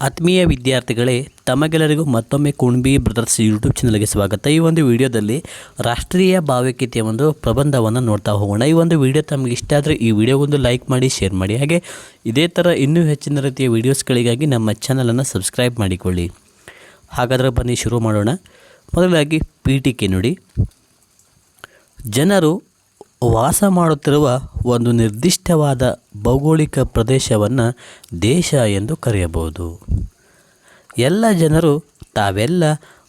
ಆತ್ಮೀಯ ವಿದ್ಯಾರ್ಥಿಗಳೇ, ತಮಗೆಲ್ಲರಿಗೂ ಮತ್ತೊಮ್ಮೆ ಕುಣ್ಬಿ ಬ್ರದರ್ಸ್ ಯೂಟ್ಯೂಬ್ ಚಾನಲ್ಗೆ ಸ್ವಾಗತ. ಈ ಒಂದು ವಿಡಿಯೋದಲ್ಲಿ ರಾಷ್ಟ್ರೀಯ ಭಾವೈಕ್ಯತೆಯ ಒಂದು ಪ್ರಬಂಧವನ್ನು ನೋಡ್ತಾ ಹೋಗೋಣ. ಈ ಒಂದು ವಿಡಿಯೋ ತಮಗೆ ಇಷ್ಟ ಆದರೆ ಈ ವಿಡಿಯೋಗೊಂದು ಲೈಕ್ ಮಾಡಿ, ಶೇರ್ ಮಾಡಿ. ಹಾಗೆ ಇದೇ ಥರ ಇನ್ನೂ ಹೆಚ್ಚಿನ ರೀತಿಯ ವಿಡಿಯೋಸ್ಗಳಿಗಾಗಿ ನಮ್ಮ ಚಾನಲನ್ನು ಸಬ್ಸ್ಕ್ರೈಬ್ ಮಾಡಿಕೊಳ್ಳಿ. ಹಾಗಾದರೆ ಬನ್ನಿ, ಶುರು ಮಾಡೋಣ. ಮೊದಲಾಗಿ ಪೀಠಿಕೆ ನೋಡಿ. ಜನರು ವಾಸ ಮಾಡುತ್ತಿರುವ ಒಂದು ನಿರ್ದಿಷ್ಟವಾದ ಭೌಗೋಳಿಕ ಪ್ರದೇಶವನ್ನು ದೇಶ ಎಂದು ಕರೆಯಬಹುದು. ಎಲ್ಲ ಜನರು ತಾವೆಲ್ಲ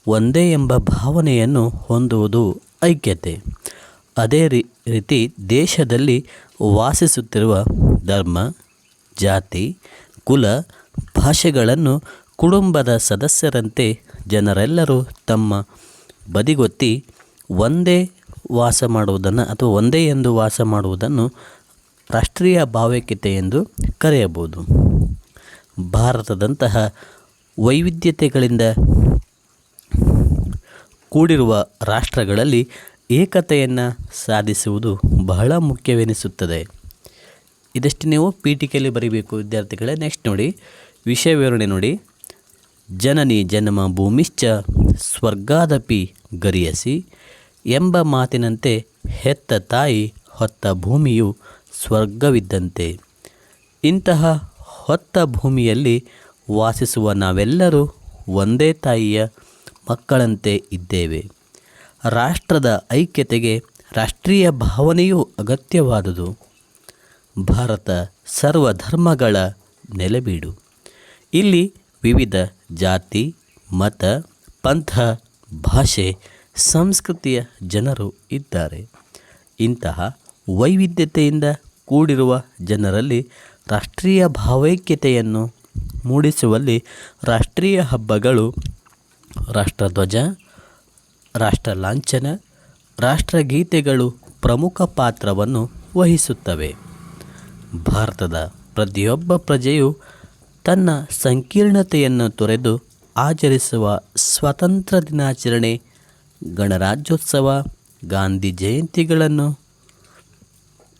ಒಂದೇ ಎಂಬ ಭಾವನೆಯನ್ನು ಹೊಂದುವುದು ಐಕ್ಯತೆ. ಅದೇ ರೀತಿ ದೇಶದಲ್ಲಿ ವಾಸಿಸುತ್ತಿರುವ ಧರ್ಮ, ಜಾತಿ, ಕುಲ, ಭಾಷೆಗಳನ್ನು ಕುಟುಂಬದ ಸದಸ್ಯರಂತೆ ಜನರೆಲ್ಲರೂ ತಮ್ಮ ಬದಿಗೊತ್ತಿ ಒಂದೇ ವಾಸ ಮಾಡುವುದನ್ನು ಅಥವಾ ಒಂದೇ ಎಂದು ವಾಸ ಮಾಡುವುದನ್ನು ರಾಷ್ಟ್ರೀಯ ಭಾವೈಕ್ಯತೆ ಎಂದು ಕರೆಯಬಹುದು. ಭಾರತದಂತಹ ವೈವಿಧ್ಯತೆಗಳಿಂದ ಕೂಡಿರುವ ರಾಷ್ಟ್ರಗಳಲ್ಲಿ ಏಕತೆಯನ್ನು ಸಾಧಿಸುವುದು ಬಹಳ ಮುಖ್ಯವೆನಿಸುತ್ತದೆ. ಇದಷ್ಟು ನೀವು ಪೀಠಿಕೆಯಲ್ಲಿ ಬರೀಬೇಕು ವಿದ್ಯಾರ್ಥಿಗಳೇ ನೆಕ್ಸ್ಟ್ ನೋಡಿ. ವಿಷಯ ವಿವರಣೆ ನೋಡಿ. ಜನನಿ ಜನ್ಮ ಭೂಮಿಶ್ಚ ಸ್ವರ್ಗಾದಪಿ ಗರಿಯಸಿ. ಎಂಬ ಮಾತಿನಂತೆ ಹೆತ್ತ ತಾಯಿ ಹೊತ್ತ ಭೂಮಿಯು ಸ್ವರ್ಗವಿದ್ದಂತೆ. ಇಂತಹ ಹೊತ್ತ ಭೂಮಿಯಲ್ಲಿ ವಾಸಿಸುವ ನಾವೆಲ್ಲರೂ ಒಂದೇ ತಾಯಿಯ ಮಕ್ಕಳಂತೆ ಇದ್ದೇವೆ. ರಾಷ್ಟ್ರದ ಐಕ್ಯತೆಗೆ ರಾಷ್ಟ್ರೀಯ ಭಾವನೆಯೂ ಅಗತ್ಯವಾದುದು. ಭಾರತ ಸರ್ವಧರ್ಮಗಳ ನೆಲೆಬೀಡು. ಇಲ್ಲಿ ವಿವಿಧ ಜಾತಿ, ಮತ, ಪಂಥ, ಭಾಷೆ ಸಂಸ್ಕೃತಿಯ ಜನರು ಇದ್ದಾರೆ. ಇಂತಹ ವೈವಿಧ್ಯತೆಯಿಂದ ಕೂಡಿರುವ ಜನರಲ್ಲಿ ರಾಷ್ಟ್ರೀಯ ಭಾವೈಕ್ಯತೆಯನ್ನು ಮೂಡಿಸುವಲ್ಲಿ ರಾಷ್ಟ್ರೀಯ ಹಬ್ಬಗಳು ರಾಷ್ಟ್ರಧ್ವಜ, ರಾಷ್ಟ್ರ ಲಾಂಛನ ರಾಷ್ಟ್ರಗೀತೆಗಳು ಪ್ರಮುಖ ಪಾತ್ರವನ್ನು ವಹಿಸುತ್ತವೆ. ಭಾರತದ ಪ್ರತಿಯೊಬ್ಬ ಪ್ರಜೆಯು ತನ್ನ ಸಂಕೀರ್ಣತೆಯನ್ನು ತೊರೆದು ಆಚರಿಸುವ ಸ್ವತಂತ್ರ ದಿನಾಚರಣೆ ಗಣರಾಜ್ಯೋತ್ಸವ, ಗಾಂಧಿ ಜಯಂತಿಗಳನ್ನು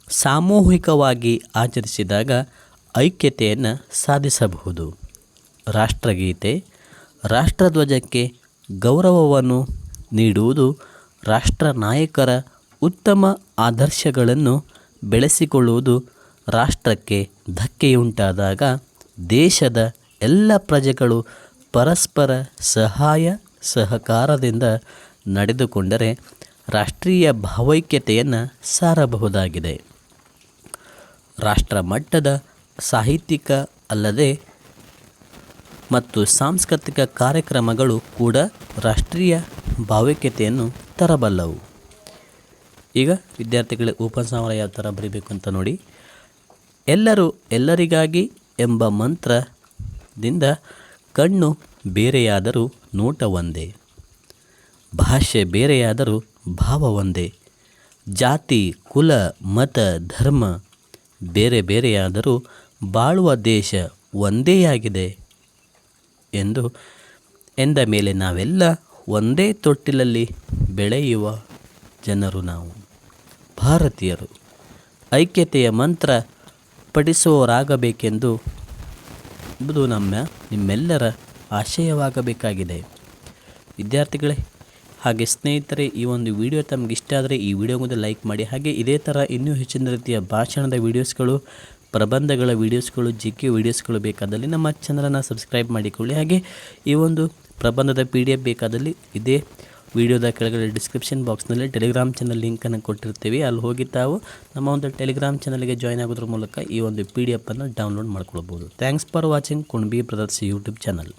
ಸಾಮೂಹಿಕವಾಗಿ ಆಚರಿಸಿದಾಗ ಐಕ್ಯತೆಯನ್ನು ಸಾಧಿಸಬಹುದು. ರಾಷ್ಟ್ರಗೀತೆ, ರಾಷ್ಟ್ರಧ್ವಜಕ್ಕೆ ಗೌರವವನ್ನು ನೀಡುವುದು ರಾಷ್ಟ್ರ ನಾಯಕರ ಉತ್ತಮ ಆದರ್ಶಗಳನ್ನು ಬೆಳೆಸಿಕೊಳ್ಳುವುದು ರಾಷ್ಟ್ರಕ್ಕೆ ಧಕ್ಕೆಯುಂಟಾದಾಗ ದೇಶದ ಎಲ್ಲ ಪ್ರಜೆಗಳು ಪರಸ್ಪರ ಸಹಾಯ, ಸಹಕಾರದಿಂದ ನಡೆದುಕೊಂಡರೆ ರಾಷ್ಟ್ರೀಯ ಭಾವೈಕ್ಯತೆಯನ್ನು ಸಾರಬಹುದಾಗಿದೆ. ರಾಷ್ಟ್ರ ಮಟ್ಟದ ಸಾಹಿತ್ಯಿಕ ಅಲ್ಲದೆ ಮತ್ತು ಸಾಂಸ್ಕೃತಿಕ ಕಾರ್ಯಕ್ರಮಗಳು ಕೂಡ ರಾಷ್ಟ್ರೀಯ ಭಾವೈಕ್ಯತೆಯನ್ನು ತರಬಲ್ಲವು. ಈಗ ವಿದ್ಯಾರ್ಥಿಗಳ ಉಪಸಂಹಾರ ಯಾವ ಥರ ಬರೀಬೇಕು ಅಂತ ನೋಡಿ. ಎಲ್ಲರೂ ಎಲ್ಲರಿಗಾಗಿ ಎಂಬ ಮಂತ್ರದಿಂದ ಕಣ್ಣು ಬೇರೆಯಾದರೂ ನೋಟ ಒಂದೇ. ಭಾಷೆ ಬೇರೆಯಾದರೂ ಭಾವ ಒಂದೇ ಜಾತಿ, ಕುಲ, ಮತ, ಧರ್ಮ ಬೇರೆ ಬೇರೆಯಾದರೂ ಬಾಳುವ ದೇಶ ಒಂದೇ ಆಗಿದೆ ಎಂದು ಎಂದ ಮೇಲೆ ನಾವೆಲ್ಲ ಒಂದೇ ತೊಟ್ಟಿಲಲ್ಲಿ ಬೆಳೆಯುವ ಜನರು ನಾವು. ಭಾರತೀಯರು, ಐಕ್ಯತೆಯ ಮಂತ್ರ ಪಠಿಸುವವರಾಗಬೇಕೆಂದು ಎಂಬುದು ನಮ್ಮ ನಿಮ್ಮೆಲ್ಲರ ಆಶಯವಾಗಬೇಕಾಗಿದೆ. ವಿದ್ಯಾರ್ಥಿಗಳೇ ಹಾಗೆ ಸ್ನೇಹಿತರೆ, ಈ ಒಂದು ವಿಡಿಯೋ ತಮಗೆ ಇಷ್ಟ ಆದರೆ ಈ ವಿಡಿಯೋಗೊಂದು ಲೈಕ್ ಮಾಡಿ, ಹಾಗೆ ಇದೇ ಥರ ಇನ್ನೂ ಹೆಚ್ಚಿನ ರೀತಿಯ ಭಾಷಣದ ವೀಡಿಯೋಸ್ಗಳು, ಪ್ರಬಂಧಗಳ ವೀಡಿಯೋಸ್ಗಳು ಜಿ ಕೆ ವೀಡಿಯೋಸ್ಗಳು ಬೇಕಾದಲ್ಲಿ ನಮ್ಮ ಚಾನಲನ್ನು ಸಬ್ಸ್ಕ್ರೈಬ್ ಮಾಡಿಕೊಳ್ಳಿ. ಹಾಗೆ ಈ ಒಂದು ಪ್ರಬಂಧದ ಪಿ ಡಿ ಎಫ್ ಬೇಕಾದಲ್ಲಿ ಇದೇ ವಿಡಿಯೋದ ಕೆಳಗಡೆ ಡಿಸ್ಕ್ರಿಪ್ಷನ್ ಬಾಕ್ಸ್ನಲ್ಲಿ ಟೆಲಿಗ್ರಾಮ್ ಚಾನಲ್ ಲಿಂಕನ್ನು ಕೊಟ್ಟಿರ್ತೀವಿ. ಅಲ್ಲಿ ಹೋಗಿ ತಾವು ನಮ್ಮ ಒಂದು ಟೆಲಿಗ್ರಾಮ್ ಚಾನಲ್ಗೆ ಜಾಯ್ನ್ ಆಗೋದ್ರ ಮೂಲಕ ಈ ಒಂದು ಪಿ ಡಿ ಎಫನ್ನು ಡೌನ್ಲೋಡ್ ಮಾಡ್ಕೊಳ್ಬೋದು. Thanks for watching Kunbi brothers YouTube channel